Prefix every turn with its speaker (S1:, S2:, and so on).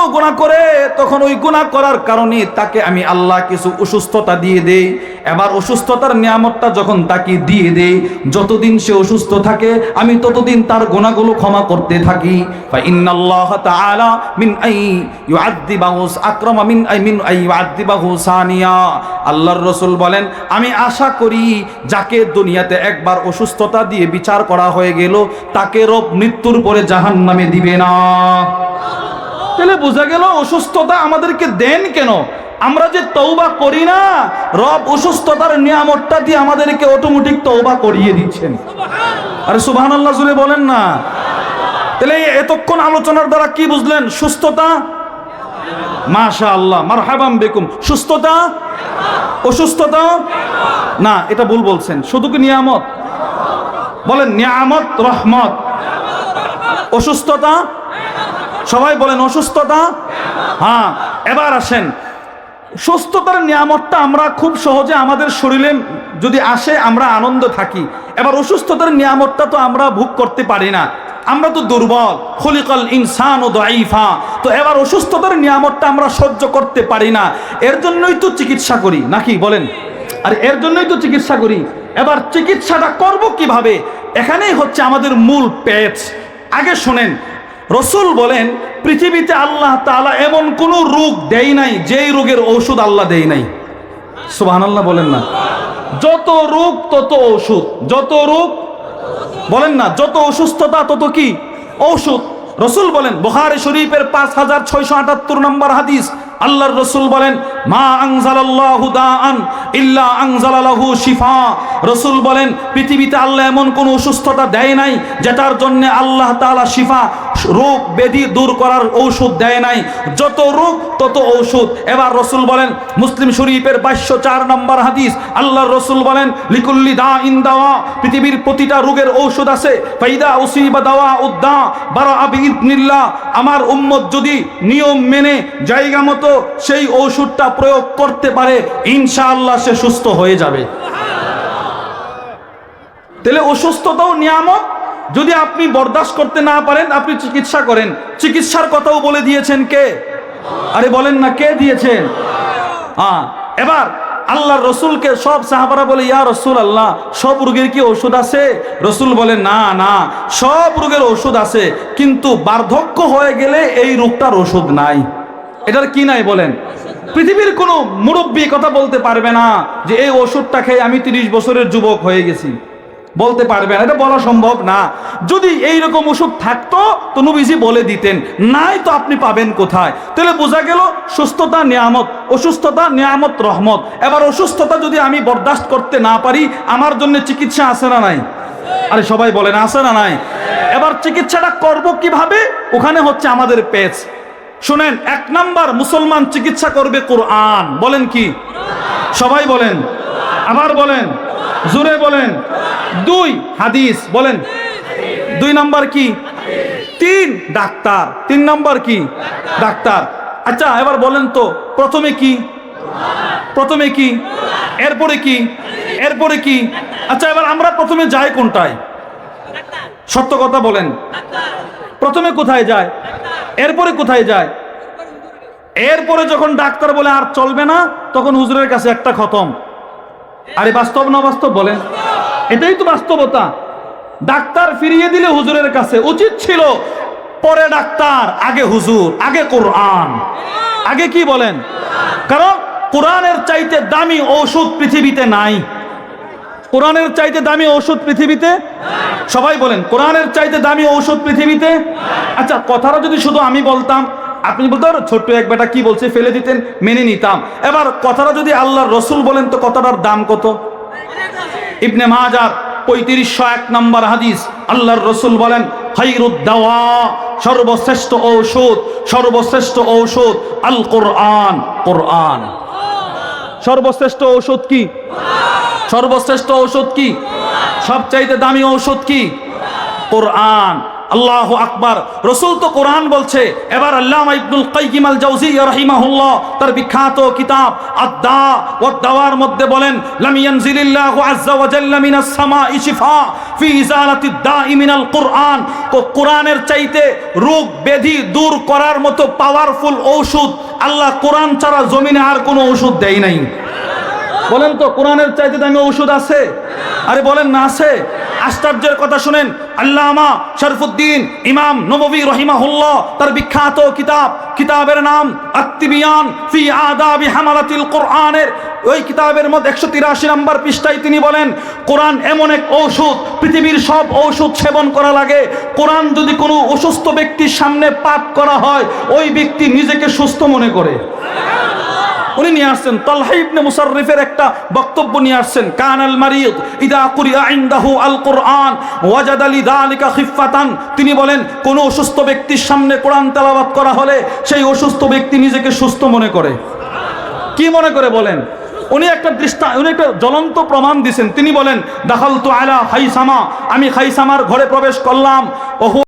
S1: কোনো গুণা করে, তখন ওই গুণা করার কারণে তাকে আমি আল্লাহ কিছু অসুস্থতা দিয়ে দেই। এবার অসুস্থতার নিয়ামতটা যখন তাকে দিয়ে দেই, যতদিন সে অসুস্থ থাকে, আমি ততদিন তার গুণাগুলো ক্ষমা করতে থাকি। আল্লাহর রসুল বলেন, আমি আশা করি যাকে দুনিয়াতে একবার অসুস্থতা দিয়ে বিচার করা হয়ে গেল, তাকে রব মৃত্যুর পরে জাহান্নামে দিবে না। তাহলে বোঝা গেল অসুস্থতা আমাদেরকে দেন কেন? আমরা যে তৌবা করি না, রব অসুস্থতার নিয়ামতটা দিয়ে আমাদেরকে অটোমেটিক তৌবা করিয়ে দিচ্ছেন। আরে সুবহান আল্লাহ জুড়ে বলেন না। তাহলে এতক্ষণ আলোচনার দ্বারা কি বুঝলেন? সুস্থতা? মাশা আল্লাহ মারহাবাম বেকুম। সুস্থতা? অসুস্থতা? না, এটা ভুল বলছেন। শুধু কি নিয়ামত? বলেন, নিয়ামত, রহমত। অসুস্থতা? সবাই বলেন অসুস্থতা? হ্যাঁ এবার আসেন। সুস্থতার নিয়ামতটা আমরা খুব সহজে আমাদের শরীরে যদি আসে, আমরা আনন্দ থাকি। এবার অসুস্থতার নিয়ামতটা তো আমরা ভোগ করতে পারি না। আমরা তো দুর্বল। খলিকল ইনসান ও দাইফা তো এবার অসুস্থতার নিয়ামতটা আমরা সহ্য করতে পারি না। এর জন্যই তো চিকিৎসা করি, নাকি বলেন? আর, এর জন্যই তো চিকিৎসা করি। এবার চিকিৎসাটা করব কীভাবে? এখানেই হচ্ছে আমাদের মূল পেচ আগে শোনেন রসুল বলেন, পৃথিবীতে আল্লাহ তাআলা এমন কোনো রোগ দেয় নাই, যেই রোগের ঔষধ আল্লাহ দেয় নাই। সুবহান আল্লাহ বলেন না। যত রোগ, তত ঔষধ। যত রোগ, বলেন না, যত অসুস্থতা, তত কি? ঔষধ। রসুল বলেন, বুখারী শরীফের পাঁচ হাজার ছয়শো আটাত্তর নম্বর হাদিস, আল্লাহর রসুল বলেন, মা আনজালাল্লাহু দাআন ইল্লা আনজালালাহু শিফা। রসুল বলেন, পৃথিবীতে আল্লাহ এমন কোন অসুস্থতা দেয় নাই, যেটার জন্য আল্লাহ তাআলা শিফা রোগ ব্যাধি দূর করার ঔষধ দেয় নাই। যত রোগ, তত ঔষধ। এবার রসুল বলেন, মুসলিম শরীফের বাইশশো চার নম্বর হাদিস, আল্লাহর রসুল বলেন, লিকুল্লি দা ইন দাওয়া, পৃথিবীর প্রতিটা রোগের ঔষধ আছে। ফাইদা উসিবা দাওয়া উদ্দা, বারা আবিদনিল্লা আমার উম্মত যদি নিয়ম মেনে, জায়গা মতো সেই ঔষধটা প্রয়োগ করতে পারে, ইনশাআল্লাহ সে সুস্থ হয়ে যাবে। তাহলে অসুস্থতাও নিয়ামত যদি আপনি বরদাস্ত করতে না পারেন, আপনি চিকিৎসা করেন। চিকিৎসার কথাও বলে দিয়েছেন কে? আরে বলেন না, কে দিয়েছেন? হ্যাঁ এবার আল্লাহর রসুলকে সব সাহাবারা বলে, ইয়া রসুল আল্লাহ সব রোগের কি ওষুধ আছে? রসুল বলে, না না, সব রোগের ওষুধ আছে, কিন্তু বার্ধক্য হয়ে গেলে এই রোগটার ওষুধ নাই। এটার কি নাই বলেন? পৃথিবীর কোনো মুরব্বী কথা বলতে পারবে না যে, এই ওষুধটা খেয়ে আমি তিরিশ বছরের যুবক হয়ে গেছি। বলতে পারবে না, এটা বলা সম্ভব না। যদি এই রকম ওষুধ থাকতো, তো নবীজি বলে দিতেন, নাই তো আপনি পাবেন কোথায়? তাহলে বোঝা গেল, সুস্থতা, নিয়ামত, অসুস্থতা, নিয়ামত, রহমত। এবার অসুস্থতা যদি আমি বরদাস্ত করতে না পারি, আমার জন্য চিকিৎসা আছে না নাই? আরে সবাই বলেন, আছে না নাই? এবার চিকিৎসাটা করব কীভাবে? ওখানে হচ্ছে আমাদের পেজ। শুনেন, এক নাম্বার মুসলমান চিকিৎসা করবে কোরআন। বলেন কি? সবাই বলেন। আবার বলেন। জোরে বলেন। দুই, হাদিস, বলেন। দুই নাম্বার কি? তিন, ডাক্তার। তিন নাম্বার কি? ডাক্তার। আচ্ছা এবার বলেন তো, প্রথমে কি? প্রথমে কি? এরপরে কি? এরপরে কি? আচ্ছা এবার আমরা প্রথমে যাই কোনটায়? সত্য কথা বলেন। প্রথমে কোথায় যায়? এরপরে কোথায় যায়? এরপরে যখন ডাক্তার বলে আর চলবে না, তখন হুজুরের কাছে একটা খতম। আরে বাস্তব না বাস্তব বলেন? এটাই তো বাস্তবতা। ডাক্তার ফিরিয়ে দিলে হুজুরের কাছে। উচিত ছিল পরে ডাক্তার, আগে হুজুর, আগে কোরআন। আগে কি বলেন? কারণ কোরআনের চাইতে দামি ঔষধ পৃথিবীতে নাই। কোরআনের চাইতে দামি ঔষধ পৃথিবীতে সবাই বলেন, কোরআনের চাইতে দামি ঔষধ পৃথিবীতে আচ্ছা কথাটা যদি শুধু আমি বলতাম আপনি বলতে পারেন, ছোট্ট এক বেটা কি বলছে, ফেলে দিতেন, মেনে নিতাম। এবার কথাটা যদি আল্লাহর রসুল বলেন, তো কথাটার দাম কত? ইবনে মাজার পঁয়ত্রিশশো এক নম্বর হাদিস, আল্লাহর রসুল বলেন সর্বশ্রেষ্ঠ ঔষধ সর্বশ্রেষ্ঠ ঔষধ আল কোরআন কোরআন। সর্বশ্রেষ্ঠ ঔষধ কি? সর্বশ্রেষ্ঠ ঔষধ কি? সবচাইতে দামি ঔষধ কি? কোরআন। আল্লাহ আকবার। রসুল তো কোরআন বলছে, এবার আল্লাহ ইবনুল কাইয়িম আল জাওজি রাহিমাহুল্লাহ তার বিখ্যাত কিতাব আদ্দা ও দাওয়ার মধ্যে বলেন, লাম ইয়ানজিলিল্লাহু আজ্জা ওয়া জাল্লা মিনাস সামাই শিফা ফি ইজালাতি দাই মিনাল কুরআন। তো কোরআনের চাইতে রোগ ব্যাধি দূর করার মতো পাওয়ারফুল ঔষধ আল্লাহ কোরআন ছাড়া জমিনে আর কোনো ওষুধ দেয় নাই। বলেন তো, কোরআনের চাইতে দামি ঔষধ আছে? আরে বলেন না, আছে। আশ্চর্যের কথা শুনেন আল্লামা শরফুদ্দিন ইমাম নববী রহিমাহুল্লাহ, তার বিখ্যাত কিতাব, কিতাবের নাম আত্মিবিয়ান ফি আদাবি হামালাতিল কোরআনের। ওই কিতাবের মধ্যে একশো তিরাশি নম্বর পৃষ্ঠায় তিনি বলেন, কোরআন এমন এক ঔষধ, পৃথিবীর সব ঔষধ সেবন করা লাগে। কোরআন যদি কোনো অসুস্থ ব্যক্তির সামনে পাঠ করা হয়, ওই ব্যক্তি নিজেকে সুস্থ মনে করে। উনি নিয়ে আসছেন, তালহা ইবনে মুসাররিফের একটা বক্তব্য নিয়ে আসছেন, কানাল মারিদ, ইদা কুরিয়া ইনদাহু আল কোরআন, ওয়াজাদ আলী দালিকা খিফাতান তিনি বলেন, কোন অসুস্থ ব্যক্তির সামনে কোরআন তেলাওয়াত করা হলে সেই অসুস্থ ব্যক্তি নিজেকে সুস্থ মনে করে। কি মনে করে বলেন? উনি একটা দৃষ্টা, উনি একটা জ্বলন্ত প্রমাণ দিছেন। তিনি বলেন দাখাল তো আলা হাইসামা, আমি হাইসামার ঘরে প্রবেশ করলাম, ওহু